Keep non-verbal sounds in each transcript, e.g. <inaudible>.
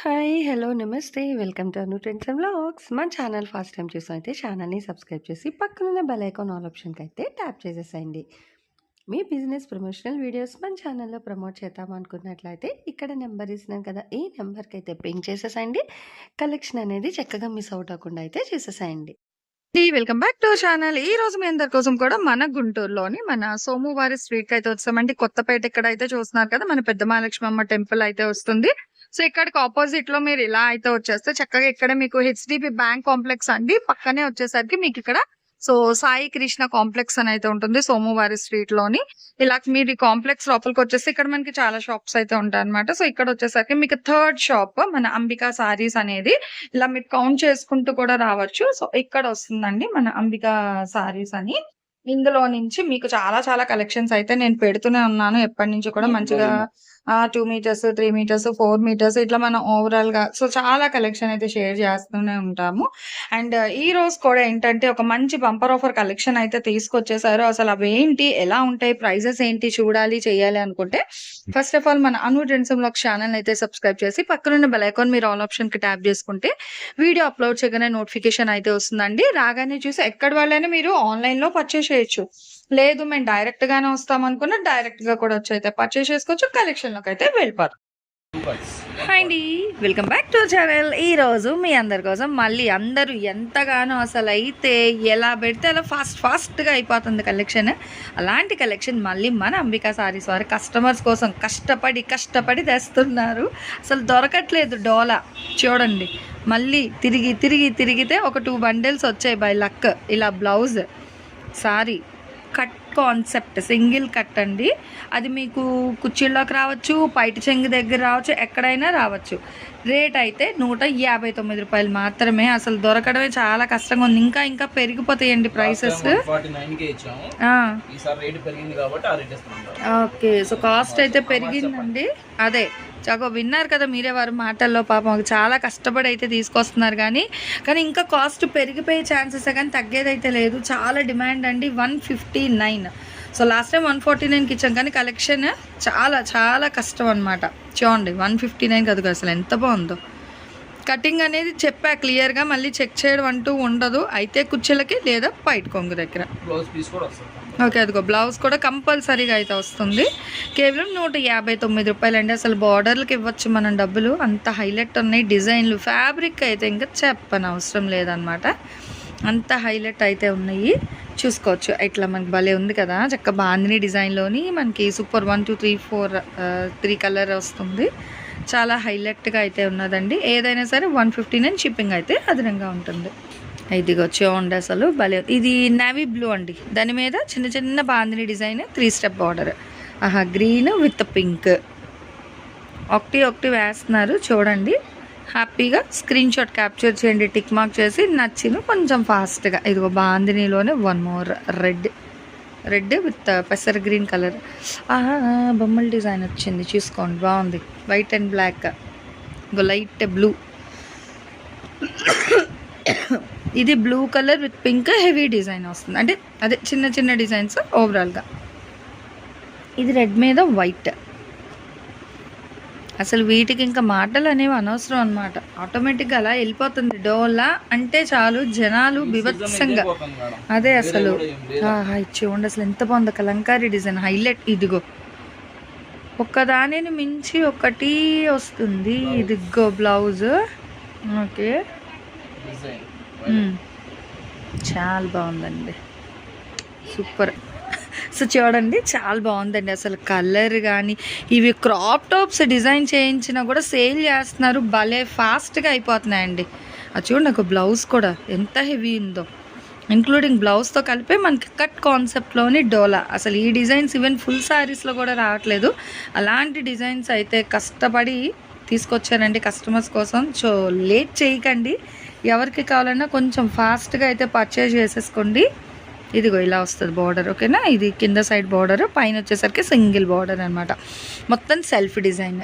Hi! Hello! Namaste. Welcome to Anu trends and blogs మన channel first time అయితే ఛానల్‌ని subscribe చేసి పక్కనున్న బెల్ ఐకాన్ ఆల్ అయితే ట్యాప్ చేసేసేయండి. మీ బిజినెస్ ప్రమోషనల్ వీడియోస్ మన ఛానల్‌లో ప్రమోట్ చేద్దామనుకున్నట్లయితే ఇక్కడ నెంబర్ ఇస్తున్నాను కదా! ఈ నెంబర్కి అయితే పింక్ చేసేసేయండి. కలెక్షన్ అనేది చక్కగా మిస్ అవుట్ అవ్వకుండా అయితే చేసేసేయండి. Welcome back to channel. ఈ రోజు మీ అందరి కోసం కూడా మన గుంటూరులోని మన సోమవారి స్ట్రీట్‌కి అయితే వచ్చామండి. కొత్తపేట ఇక్కడైతే చూస్తున్నారు కదా! మన పెద్ద మహాలక్ష్మమ్మ టెంపుల్ అయితే వస్తుంది. సో, ఇక్కడికి అపోజిట్‌లో మీరు ఇలా అయితే వచ్చేస్తే చక్కగా ఇక్కడ మీకు హెచ్‌డిబి బ్యాంక్ కాంప్లెక్స్ అండి. పక్కనే వచ్చేసరికి మీకు ఇక్కడ సో, సాయి కృష్ణ కాంప్లెక్స్ అని అయితే ఉంటుంది సోమువారి స్ట్రీట్‌లోని. ఇలా మీరు ఈ కాంప్లెక్స్ లోపలికి వచ్చేసి ఇక్కడ మనకి చాలా షాప్స్ అయితే ఉంటాయన్నమాట. సో, ఇక్కడ వచ్చేసరికి మీకు థర్డ్ షాప్ మన అంబికా సారీస్ అనేది ఇలా మీరు కౌంట్ చేసుకుంటూ కూడా రావచ్చు. సో, ఇక్కడ వస్తుందండి మన అంబికా సారీస్ అని. ఇందులో నుంచి మీకు చాలా చాలా కలెక్షన్స్ అయితే నేను పెడుతూనే ఉన్నాను. ఎప్పటినుంచో కూడా మంచిగా two metres, three metres, four metres ఇట్లా మనం ఓవరాల్‌గా సో, చాలా కలెక్షన్ అయితే షేర్ చేస్తూనే ఉంటాము. అండ్ uh, ఈ రోజు కూడా ఏంటంటే ఒక మంచి బంపర్ ఆఫర్ కలెక్షన్ అయితే తీసుకొచ్చేసారు. అసలు అవేంటి? ఎలా ఉంటాయి? ప్రైజెస్ ఏంటి? చూడాలి, చేయాలి అనుకుంటే ఫస్ట్ ఆఫ్ ఆల్ మన అను ట్రెండ్స్ ఛానల్ అయితే సబ్స్క్రైబ్ చేసి పక్కనున్న బెల్ ఐకాన్ మీరు ఆల్ ఆప్షన్‌కి ట్యాప్ చేసుకుంటే వీడియో అప్‌లోడ్ చేయగానే నోటిఫికేషన్ అయితే వస్తుందండి. రాగానే చూసి ఎక్కడి వాళ్ళైనా మీరు ఆన్‌లైన్‌లో పర్చేస్ చేయొచ్చు. లేదు మేము డైరెక్ట్‌గానే డైరెక్ట్ డైరెక్ట్‌గా కూడా వచ్చి అయితే పర్చేస్ చేసుకోవచ్చు. కలెక్షన్‌లోకి అయితే వెళ్ళిపోదాం. హాయ్ అండి. Welcome back to channel. ఈ రోజు మీ అందరి కోసం మళ్ళీ అందరూ ఎంతగానో అసలు అయితే ఎలా పెడితే అలా ఫాస్ట్ ఫాస్ట్‌గా అయిపోతుంది కలెక్షన్. అలాంటి కలెక్షన్ మళ్ళీ మన అంబికా సారీస్ వారి కస్టమర్స్ కోసం కష్టపడి, కష్టపడి తెస్తున్నారు. అసలు దొరకట్లేదు డోలా. చూడండి. మళ్ళీ తిరిగి, తిరిగి, తిరిగితే ఒక టూ బండిల్స్ వచ్చాయి బై లక్. ఇలా blouse, sari, cut concept single cut అండి. అది మీకు కుచ్చిళ్ళలోకి రావచ్చు, పైటి చెంగు దగ్గర రావచ్చు, ఎక్కడైనా రావచ్చు. రేట్ అయితే రూ. 159 మాత్రమే. అసలు దొరకడమే చాలా కష్టంగా ఉంది. ఇంకా ఇంకా పెరిగిపోతాయండి ప్రైసెస్. ఓకే. సో, కాస్ట్ అయితే పెరిగిందండి. అదే. చగో విన్నారు కదా మీరే వారి మాటల్లో పాపం చాలా కష్టపడి అయితే తీసుకొస్తున్నారు కానీ కానీ ఇంకా కాస్ట్ పెరిగిపోయే ఛాన్సెసే కానీ తగ్గేదైతే లేదు. చాలా డిమాండ్ అండి. 159 సో, లాస్ట్ టైం 149కి ఇచ్చాం కానీ కలెక్షన్ చాలా చాలా కష్టం అనమాట. చూడండి 159 కాదు అసలు ఎంత బాగుందో. కటింగ్ అనేది చెప్పా క్లియర్‌గా మళ్ళీ చెక్ చేయడం అంటూ ఉండదు. అయితే కుర్చీలకి లేదా బయట కొంగు దగ్గర. బ్లౌజ్ పీస్ కూడా వస్తుంది ఓకే. అదిగో బ్లౌజ్ కూడా కంపల్సరీగా అయితే వస్తుంది. కేవలం రూ. 159 అండి. అసలు బార్డర్లకు ఇవ్వచ్చు మనం డబ్బులు. అంత హైలైట్ ఉన్నాయి డిజైన్‌లు. ఫ్యాబ్రిక్ అయితే ఇంకా చెప్పనవసరం లేదనమాట. అంత హైలైట్ అయితే ఉన్నాయి. చూసుకోవచ్చు. ఇట్లా మనకి భలే ఉంది కదా! చక్క బాందిని డిజైన్‌లోని మనకి super one two three four three colour వస్తుంది. చాలా హైలైట్‌గా అయితే ఉన్నదండి. ఏదైనా సరే 159 షిప్పింగ్ అయితే అదనంగా ఉంటుంది. ఇదిగో చూడండి అసలు భలే ఇది నేవీ బ్లూ అండి. దాని మీద చిన్న చిన్న bandhani design three step border. ఆహా! Green with pink. ఒకటి ఒకటి వేస్తున్నారు చూడండి. హ్యాపీగా స్క్రీన్ షాట్ క్యాప్చర్ చేయండి. టిక్ మార్క్ చేసి నచ్చిన కొంచెం ఫాస్ట్‌గా ఇదిగో బాంధినిలోనే one more red. Red with పెసర్ green colour. ఆహా! బొమ్మల డిజైన్ వచ్చింది చూసుకోండి బాగుంది. White and black. ఇంకో లైట్ బ్లూ. ఇది blue colour with pink heavy design వస్తుంది. అంటే అదే చిన్న చిన్న డిజైన్స్ ఓవరాల్‌గా. ఇది రెడ్ మీద వైట్. అసలు వీటికి ఇంకా మాటలు అనేవి అనవసరం అనమాట. ఆటోమేటిక్‌గా అలా వెళ్ళిపోతుంది. డోలా అంటే చాలు జనాలు బీభత్సంగా అదే అసలు. చూడండి అసలు ఎంత బాగుందో కలంకారీ డిజైన్ హైలైట్ ఇదిగో. ఒక్కదానిని మించి ఒకటి వస్తుంది. ఇదిగో బ్లౌజ్. ఓకే. Hmm. Hmm. చాలా బాగుందండి. సూపర్. సో, చూడండి చాలా బాగుందండి. అసలు కలర్ కానీ ఇవి క్రాప్ టాప్స్ డిజైన్ చేయించినా కూడా సేల్ చేస్తున్నారు. భలే ఫాస్ట్‌గా అయిపోతున్నాయండి. అది చూడండి ఒక బ్లౌజ్ కూడా ఎంత హెవీ ఉందో. ఇంక్లూడింగ్ బ్లౌజ్‌తో కలిపి మనకి కట్ కాన్సెప్ట్‌లోని డోలా. అసలు ఈ డిజైన్స్ ఈవెన్ ఫుల్ శారీస్‌లో కూడా రావట్లేదు. అలాంటి డిజైన్స్ అయితే కష్టపడి తీసుకొచ్చారండి కస్టమర్స్ కోసం. సో, లేట్ చేయకండి. ఎవరికి కావాలన్నా కొంచెం ఫాస్ట్‌గా అయితే పర్చేజ్ చేసేసుకోండి. ఇదిగో ఇలా వస్తుంది బార్డర్ ఓకేనా. ఇది కింద సైడ్ బార్డర్ పైన వచ్చేసరికి సింగిల్ బార్డర్ అనమాట. మొత్తం సెల్ఫ్ డిజైన్.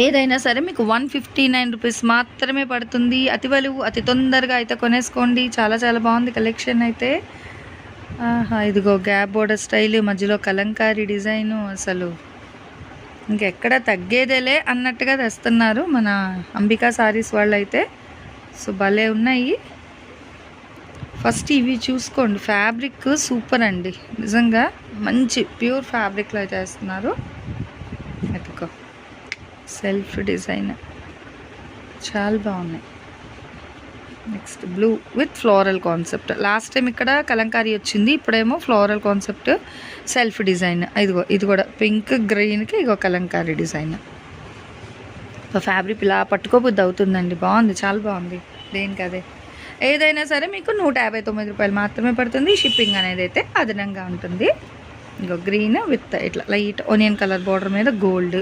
ఏదైనా సరే మీకు 159 రూపీస్ మాత్రమే పడుతుంది. అతి బలువు అతి తొందరగా అయితే కొనేసుకోండి. చాలా చాలా బాగుంది కలెక్షన్ అయితే. ఆహా! ఇదిగో గ్యాప్ బోర్డర్ స్టైల్ మధ్యలో కలంకారీ డిజైను అసలు ఇంకెక్కడ తగ్గేదేలే అన్నట్టుగా తెస్తున్నారు మన అంబికా సారీస్ వాళ్ళు అయితే సో భలే ఉన్నాయి. ఫస్ట్ ఇవి చూసుకోండి. ఫ్యాబ్రిక్ సూపర్ అండి. నిజంగా మంచి ప్యూర్ ఫ్యాబ్రిక్లో చేస్తున్నారు. ఎత్తుకో సెల్ఫ్ డిజైన్ చాలా బాగున్నాయి. Next blue with floral concept last time ఇక్కడ కలంకారీ వచ్చింది ఇప్పుడేమో ఫ్లోరల్ కాన్సెప్ట్ సెల్ఫ్ డిజైన్ ఇదిగో ఇది కూడా పింక్ గ్రీన్కి ఇగో కలంకారీ డిజైన్ ఫ్యాబ్రిక్ ఇలా పట్టుకోబుద్ది అవుతుందండి. బాగుంది చాలా బాగుంది. దేనికి అదే. ఏదైనా సరే మీకు నూట యాభై తొమ్మిది రూపాయలు మాత్రమే పడుతుంది. షిప్పింగ్ అనేది అయితే అదనంగా ఉంటుంది. ఇంకో గ్రీన్ విత్ ఇట్లా లైట్ ఆనియన్ కలర్ బార్డర్ మీద గోల్డ్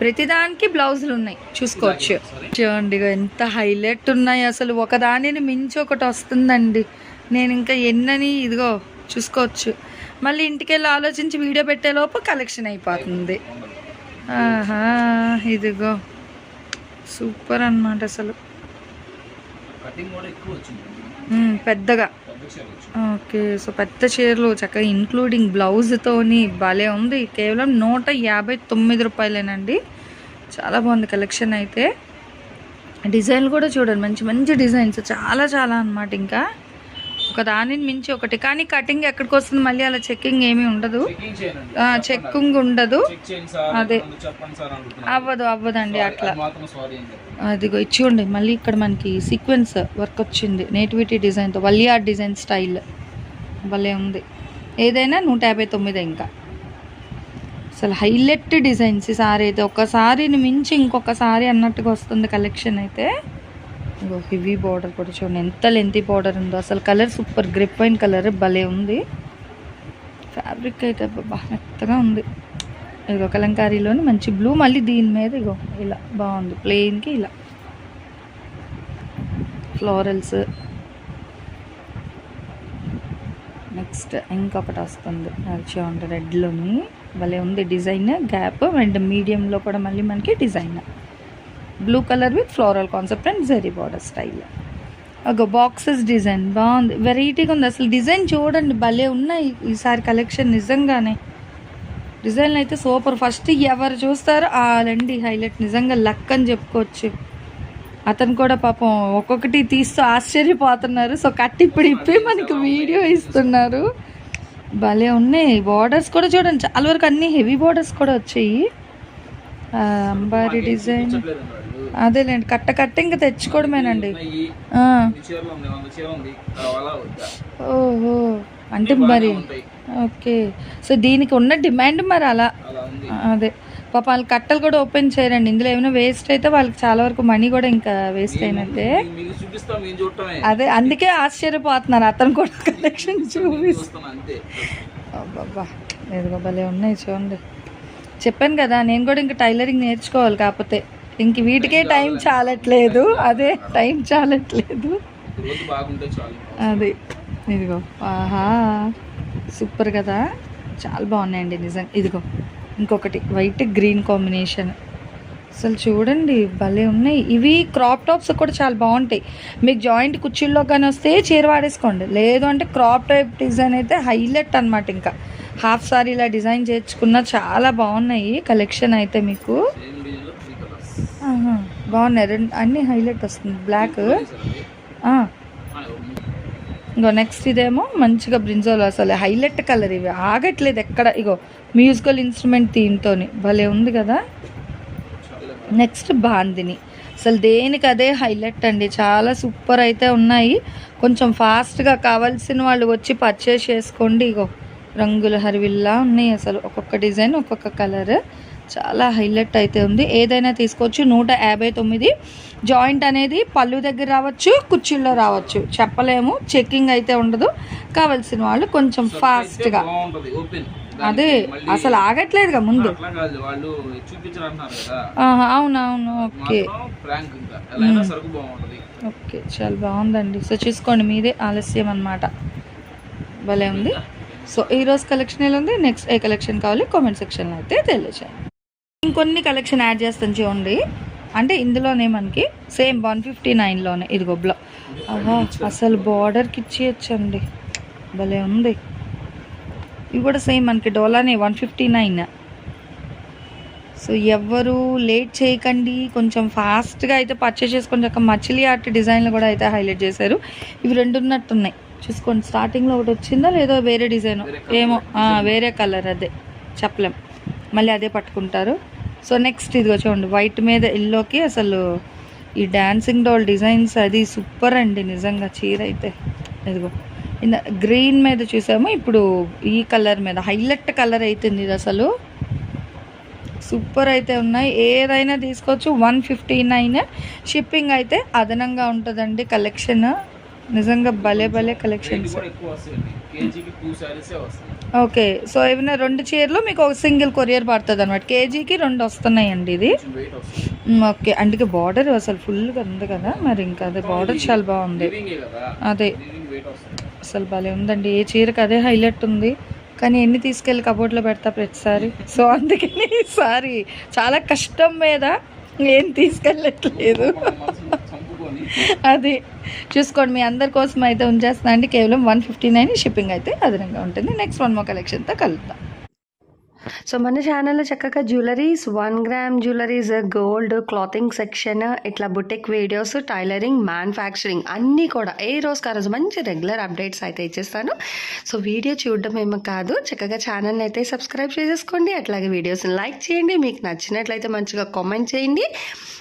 ప్రతిదానికి బ్లౌజులు ఉన్నాయి. చూసుకోవచ్చు. చూడండి ఎంత హైలైట్ ఉన్నాయి అసలు. ఒకదానిని మించి ఒకటి వస్తుందండి. నేను ఇంకా ఎన్నని ఇదిగో చూసుకోవచ్చు. మళ్ళీ ఇంటికి వెళ్ళి ఆలోచించి వీడియో పెట్టేలోపు కలెక్షన్ అయిపోతుంది. ఆహా ఇదిగో. సూపర్ అన్నమాట అసలు కటింగ్ కూడా ఎక్కువ వచ్చింది ఉమ్, పెద్దగా. ఓకే సో పెద్ద చీరలు చక్కగా ఇంక్లూడింగ్ బ్లౌజ్తోని భలే ఉంది. కేవలం నూట యాభై తొమ్మిది రూపాయలేనండి. చాలా బాగుంది కలెక్షన్ అయితే. డిజైన్లు కూడా చూడండి మంచి మంచి డిజైన్స్ చాలా చాలా అన్నమాట ఇంకా. ఒక దానిని మించి ఒకటి. కానీ కటింగ్ ఎక్కడికి వస్తుంది? మళ్ళీ అలా చెక్కింగ్ ఏమీ ఉండదు. చెక్కింగ్ ఉండదు. అదే. అవ్వదు అవ్వదండి అట్లా. అదిగో ఇచ్చుకోండి. మళ్ళీ ఇక్కడ మనకి సీక్వెన్స్ వర్క్ వచ్చింది. నేటివిటీ డిజైన్తో వల్లియార్ డిజైన్ స్టైల్ భలే ఉంది. ఏదైనా నూట యాభై తొమ్మిది ఇంకా. అసలు హైలైట్ డిజైన్స్ ఈ సారీ అయితే. ఒక సారీని మించి ఇంకొక సారీ అన్నట్టుగా వస్తుంది కలెక్షన్ అయితే. ఇగో హెవీ బార్డర్ కూడా చూడండి. ఎంత లెంతీ బార్డర్ ఉందో. అసలు కలర్ సూపర్ గ్రిప్ అయిన కలర్ భలే ఉంది. ఫ్యాబ్రిక్ అయితే బాగా మెత్తగా ఉంది. ఇదిగో కలంకారీలోని మంచి బ్లూ మళ్ళీ దీని మీద ఇగో ఇలా బాగుంది. ప్లెయిన్కి ఇలా. ఫ్లోరల్స్ నెక్స్ట్ ఇంకొకటి వస్తుంది. అది చూడండి రెడ్లోని భలే ఉంది డిజైన్ గ్యాప్ అండ్ మీడియంలో కూడా మళ్ళీ మనకి design. Blue colour with floral concept and zari border style ఒక బాక్సెస్ డిజైన్ బాగుంది. వెరైటీగా ఉంది. అసలు డిజైన్ చూడండి భలే ఉన్నాయి ఈసారి కలెక్షన్ నిజంగానే. డిజైన్లు అయితే సూపర్ ఫస్ట్ ఎవరు చూస్తారో వాళ్ళండి హైలైట్ నిజంగా లక్ అని చెప్పుకోవచ్చు. అతను కూడా పాపం ఒక్కొక్కటి తీస్తూ ఆశ్చర్యపోతున్నారు. సో కట్టి ఇప్పుడు ఇప్పి మనకి వీడియో ఇస్తున్నారు. భలే ఉన్నాయి. బార్డర్స్ కూడా చూడండి. చాలా వరకు అన్ని హెవీ బార్డర్స్ కూడా వచ్చాయి. అంబారీ డిజైన్. అదేలేండి కట్ట కట్ట ఇంకా తెచ్చుకోవడమేనండి. ఓహో అంటే మరి. ఓకే. సో దీనికి ఉన్న డిమాండ్ మరి అలా. అదే. పాప వాళ్ళ కట్టలు కూడా ఓపెన్ చేయరండి. ఇందులో ఏమైనా వేస్ట్ అయితే వాళ్ళకి చాలా వరకు మనీ కూడా ఇంకా వేస్ట్ అయినట్టే. అదే అందుకే ఆశ్చర్యపోతున్నారు. అతను కూడా కలెక్షన్ అబ్బబ్బా ఎదుగో భలే ఉన్నాయి చూడండి. చెప్పాను కదా నేను కూడా ఇంకా టైలరింగ్ నేర్చుకోవాలి కాకపోతే. ఇంక వీటికే టైం చాలట్లేదు. <laughs> అదే టైం చాలట్లేదు. అది. ఇదిగో. ఆహా. సూపర్ కదా. చాలా బాగున్నాయండి నిజం ఇదిగో. ఇంకొకటి. White green combination. అసలు చూడండి భలే ఉన్నాయి. ఇవి క్రాప్ టాప్స్ కూడా చాలా బాగుంటాయి. మీకు జాయింట్ కుర్చీల్లో కానీ వస్తే చీర వాడేసుకోండి. లేదు అంటే క్రాప్ టైప్ డిజైన్ అయితే హైలైట్ అనమాట ఇంకా. హాఫ్ సారీ ఇలా డిజైన్ చేర్చుకున్న చాలా బాగున్నాయి కలెక్షన్ అయితే మీకు. బాగున్నాయి. రెండు అన్ని హైలైట్ వస్తుంది. బ్లాక్. ఇంకో నెక్స్ట్ ఇదేమో మంచిగా బ్రింజోల్ అసలు హైలైట్ కలర్ ఇవి. ఆగట్లేదు ఎక్కడ. ఇగో మ్యూజికల్ ఇన్స్ట్రుమెంట్ దీంతోని భలే ఉంది కదా. నెక్స్ట్ బాందిని. అసలు దేనికి అదే హైలైట్ అండి. చాలా సూపర్ అయితే ఉన్నాయి. కొంచెం ఫాస్ట్గా కావాల్సిన వాళ్ళు వచ్చి పర్చేస్ చేసుకోండి. ఇగో. రంగుల హరివిల్లా ఉన్నాయి అసలు. ఒక్కొక్క డిజైన్ ఒక్కొక్క కలర్. చాలా హైలైట్ అయితే ఉంది. ఏదైనా తీసుకోవచ్చు. నూట యాభై తొమ్మిది. జాయింట్ అనేది పళ్ళు దగ్గర రావచ్చు కుర్చీల్లో రావచ్చు. చెప్పలేము. చెక్కింగ్ అయితే ఉండదు. కావాల్సిన వాళ్ళు కొంచెం ఫాస్ట్గా అదే అసలు ఆగట్లేదుగా ముందు. అవునవును. ఓకే. ఓకే చాలా బాగుందండి. సో చూసుకోండి మీదే ఆలస్యం అన్నమాట. భలే ఉంది. సో ఈ రోజు కలెక్షన్ ఎలా ఉంది నెక్స్ట్ ఏ కలెక్షన్ కావాలి? కామెంట్ సెక్షన్లో అయితే తెలియచేయండి. ఇంకొన్ని కలెక్షన్ యాడ్ చేస్తాను చూడండి. అంటే ఇందులోనే మనకి సేమ్ వన్ ఫిఫ్టీ నైన్లోనే ఇది గొబ్బలో అసలు బార్డర్కి ఇచ్చేయచ్చండి. భలే ఉంది. ఇవి కూడా సేమ్ మనకి డోలానే వన్ ఫిఫ్టీ నైన్ సో ఎవ్వరు లేట్ చేయకండి. కొంచెం ఫాస్ట్గా అయితే పర్చేస్ చేసుకొని చక్క మచిలీ ఆర్ట్ డిజైన్లు కూడా అయితే హైలైట్ చేశారు. ఇవి రెండున్నట్టున్నాయి చూసుకోండి. స్టార్టింగ్లో ఒకటి వచ్చిందా లేదో వేరే డిజైన్. ఏమో. వేరే కలర్ అదే. చెప్పలేం. మళ్ళీ అదే పట్టుకుంటారు. సో నెక్స్ట్ ఇదిగో చూడండి. వైట్ మీద ఎల్లోకి అసలు ఈ డాన్సింగ్ డాల్ డిజైన్స్ అది సూపర్ అండి నిజంగా చీర అయితే. ఇదిగో. గ్రీన్ మీద చూసాము. ఇప్పుడు ఈ కలర్ మీద హైలైట్ కలర్ అవుతుంది ఇది అసలు. సూపర్ అయితే ఉన్నాయి. ఏదైనా తీసుకోవచ్చు. వన్ ఫిఫ్టీ నైన్ షిప్పింగ్ అయితే అదనంగా ఉంటుందండి. కలెక్షన్ నిజంగా భలే భలే కలెక్షన్స్ ఓకే సో ఏమైనా రెండు చీరలు మీకు ఒక సింగిల్ కొరియర్ పడుతుంది అనమాట కేజీకి రెండు వస్తున్నాయండి ఇది. ఓకే అందుకే బార్డర్ అసలు ఫుల్గా ఉంది కదా. మరి ఇంకా అదే బార్డర్ చాలా బాగుంది. అదే. అసలు భలే ఉందండి. ఏ చీరకి అదే హైలైట్ ఉంది. కానీ ఎన్ని తీసుకెళ్ళి కబోర్డ్లో పెడతా ప్రతిసారి. సో అందుకని ఈసారి చాలా కష్టం మీద ఏం తీసుకెళ్ళట్లేదు. అది చూసుకోండి మీ అందరి కోసం అయితే ఉంచేస్తున్నా అండి. కేవలం వన్ ఫిఫ్టీ నైన్ షిప్పింగ్ అయితే అదనంగా ఉంటుంది. నెక్స్ట్ వన్ మో కలెక్షన్తో కలుద్దాం. సో మన ఛానల్లో చక్కగా jewelleries one gram jewelleries gold clothing section ఇట్లా బుటెక్ వీడియోస్ టైలరింగ్ మ్యానుఫ్యాక్చరింగ్ అన్నీ కూడా ఏ రోజుకి ఆ రోజు మంచి రెగ్యులర్ అప్డేట్స్ అయితే ఇచ్చేస్తాను. సో వీడియో చూడడం ఏమో కాదు. చక్కగా ఛానల్ని అయితే సబ్స్క్రైబ్ చేసేసుకోండి. అట్లాగే వీడియోస్ని లైక్ చేయండి. మీకు నచ్చినట్లయితే మంచిగా కామెంట్ చేయండి.